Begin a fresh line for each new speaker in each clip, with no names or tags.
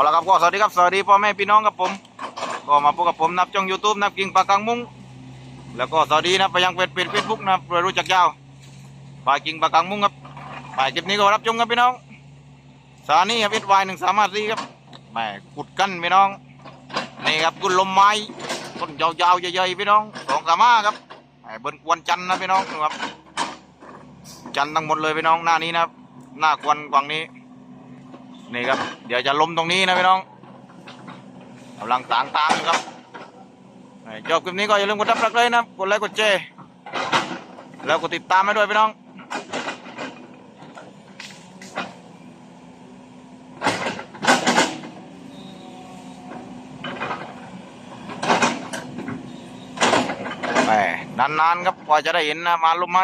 าละครับก็สวัสดีครับสวัสดีพ่อแม่พี่น้องครับผม ก็มาพบกับผมนับช่อง YouTube นับกิ่งปากังมุ้งแล้วก็สวัสดีนะไปยังเพจเพจเฟซบุ๊กนะเพื่อรู้จักยาวปายกิ่งปากังมุ้งครับปายคลิปนี้ก็รับชมกันพี่น้องสถานีครับเอสวายหนึ่งสามารถซีครับแหมกุดกันพี่น้องนี่ครับกุดลมไม้ต้นยาวๆใหญ่ๆพี่น้องสองสามาครับแหมเบิ้ลกวนจันนะพี่น้องนะครับ จันทั้งหมดเลยพี่น้องหน้านี้นะครับหน้ากวนกว่างนี้ นี่ครับ เดี๋ยวจะล้มตรงนี้นะพี่น้องกำลังต่างตามครับไอ้ชอบคลิปนี้ก็อย่าลืมกดติดตามเลยนะกดไลค์กดแชร์แล้วกดติดตามให้ด้วยพี่น้องแหมนานๆครับกว่าจะได้เห็นนะมาลุมไหม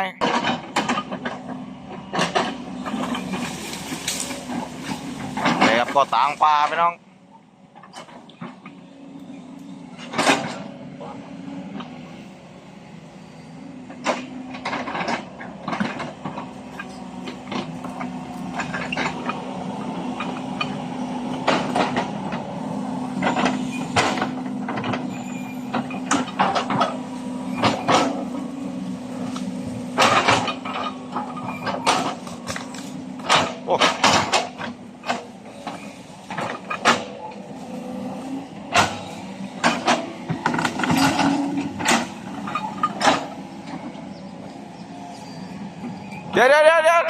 นี่ครับ ก็ต่างปลาไปน้อง โอ้ เดี๋ยวเดี๋ยวเดี๋ยวเดี๋ยว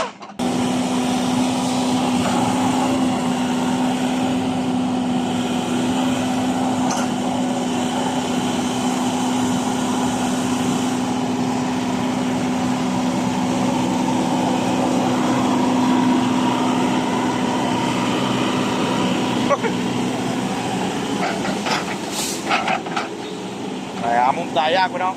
ไปหามุมตายยากไปน้อง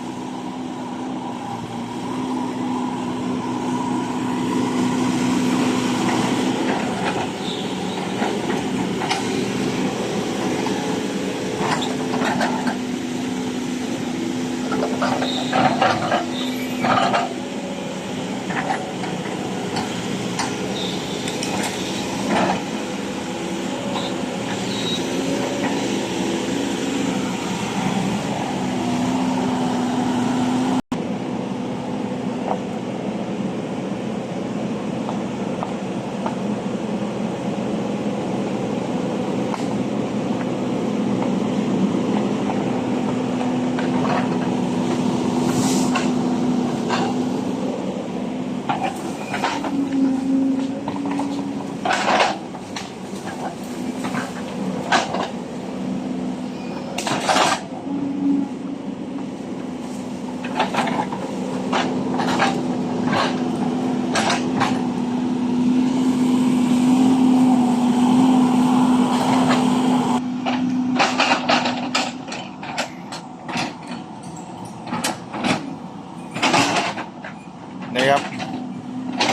นี่ครับ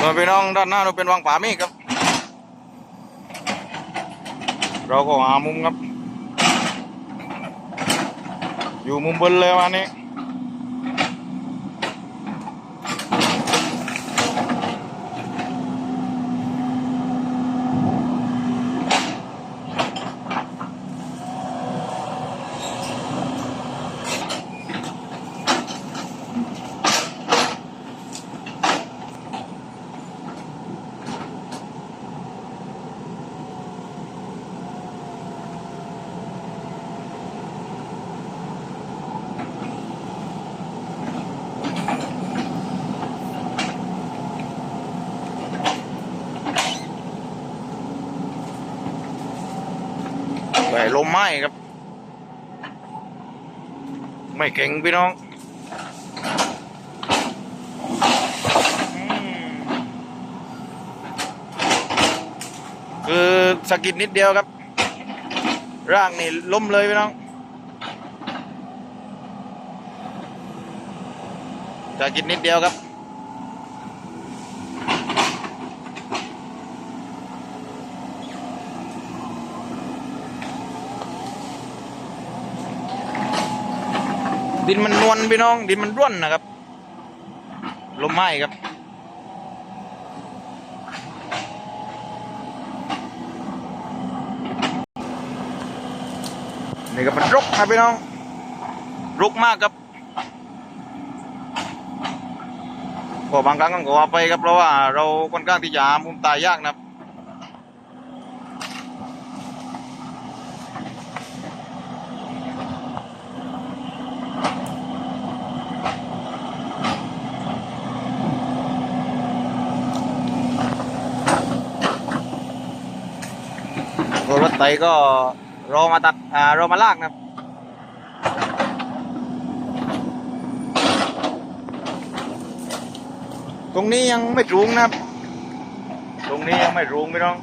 ส่วนพี่น้องด้านหน้าเราเป็นวังป่ามีครับ เราก็หามุมครับ อยู่มุมบนเลยวันนี้ ไปลมไหม้ครับ ไม่เก่งพี่น้องคือสะกิดนิดเดียวครับ ร่างนี่ล้มเลยพี่น้องสะกิดนิดเดียวครับ ดินมันนวลพี่น้อง ดินมันร่วนนะครับ ลมไหม้ครับนนี่ก็มันรกนะพี่น้อง รกมากครับก็บางครั้งก็ว่าไปครับเพราะว่าเราค่อนข้างที่จะหามุมตายยากนะครับ รถไถก็รอมาตัดอ่ารอมาลากนะตรงนี้ยังไม่สูงนะครับ ตรงนี้ยังไม่สูงไม่ต้อง